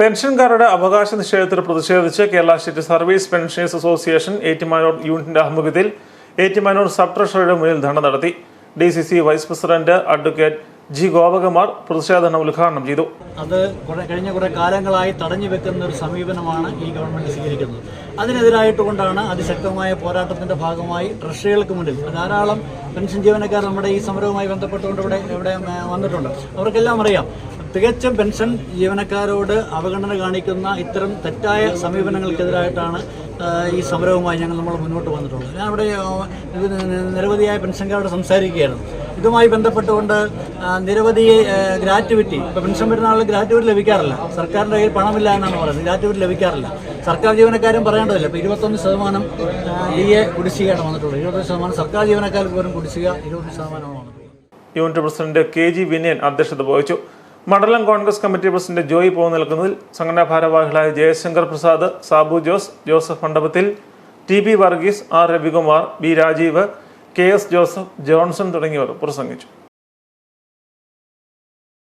പെൻഷൻകാരുടെ അവകാശ നിഷേധത്തിൽ പ്രതിഷേധിച്ച് Kerala state service pensioners association Ettumanoor യൂണിറ്റിന്റെ ആഭിമുഖ്യത്തിൽ ഏറ്റുമാനൂർ സബ് ട്രഷറിയുടെ മുന്നിൽ ധർണ നടത്തി. D C C vice president advocate G Gopakumar പ്രതിഷേധം ഉദ്ഘാടനം ചെയ്തു. അത് കഴിഞ്ഞ കുറെ കാലങ്ങളായി തടഞ്ഞു വെക്കുന്ന ഒരു സമീപനമാണ് ഈ ഗവൺമെന്റ് സ്വീകരിക്കുന്നത്. അതിനെതിരായിട്ടുകൊണ്ടാണ് അതിശക്തമായ പോരാട്ടത്തിന്റെ ഭാഗമായി ട്രഷറികൾക്ക് മുന്നിൽ ധാരാളം പെൻഷൻ ജീവനക്കാർ നമ്മുടെ ഈ സമരവുമായി ബന്ധപ്പെട്ടുകൊണ്ട് ഇവിടെ ഇവിടെ വന്നിട്ടുണ്ട്. അവർക്കെല്ലാം അറിയാം. തികച്ചും പെൻഷൻ ജീവനക്കാരോട് അവഗണന കാണിക്കുന്ന ഇത്തരം തെറ്റായ സമീപനങ്ങൾക്കെതിരായിട്ടാണ് ഈ സമരവുമായി ഞങ്ങൾ നമ്മൾ മുന്നോട്ട് വന്നിട്ടുള്ളത്. ഞാൻ അവിടെ നിരവധിയായ പെൻഷൻകാരോട് സംസാരിക്കുകയായിരുന്നു. ഇതുമായി ബന്ധപ്പെട്ടുകൊണ്ട് നിരവധി ഗ്രാറ്റുവിറ്റി ഇപ്പോൾ പെൻഷൻ വരുന്ന ആളുകൾ ഗ്രാറ്റുവിറ്റി ലഭിക്കാറില്ല. സർക്കാരിന്റെ കയ്യിൽ പണമില്ല എന്നാണ് പറയുന്നത്. ഗ്രാറ്റുവിറ്റി ലഭിക്കാറില്ല. സർക്കാർ ജീവനക്കാരും പറയേണ്ടതില്ല. ഇപ്പോൾ ഇരുപത്തൊന്ന് ശതമാനം ഡി എ കുടിശ്ശികയാണ് വന്നിട്ടുള്ളത്. ഇരുപത്തൊന്ന് ശതമാനം സർക്കാർ ജീവനക്കാർക്ക് പോലും കുടിശ്ശിക ഇരുപത് ശതമാനമാണ് unit president K G Vinayan അധ്യക്ഷത വഹിച്ചു. മണ്ഡലം കോൺഗ്രസ് കമ്മിറ്റി പ്രസിഡന്റ് ജോയി പോ നിൽക്കുന്നതിൽ സംഘടനാ ഭാരവാഹികളായ Jayashankar Prasad Sabu Jose Joseph Mandapathil T P Varghese R Ravikumar B Rajeev K S Joseph Johnson തുടങ്ങിയവർ പ്രസംഗിച്ചു.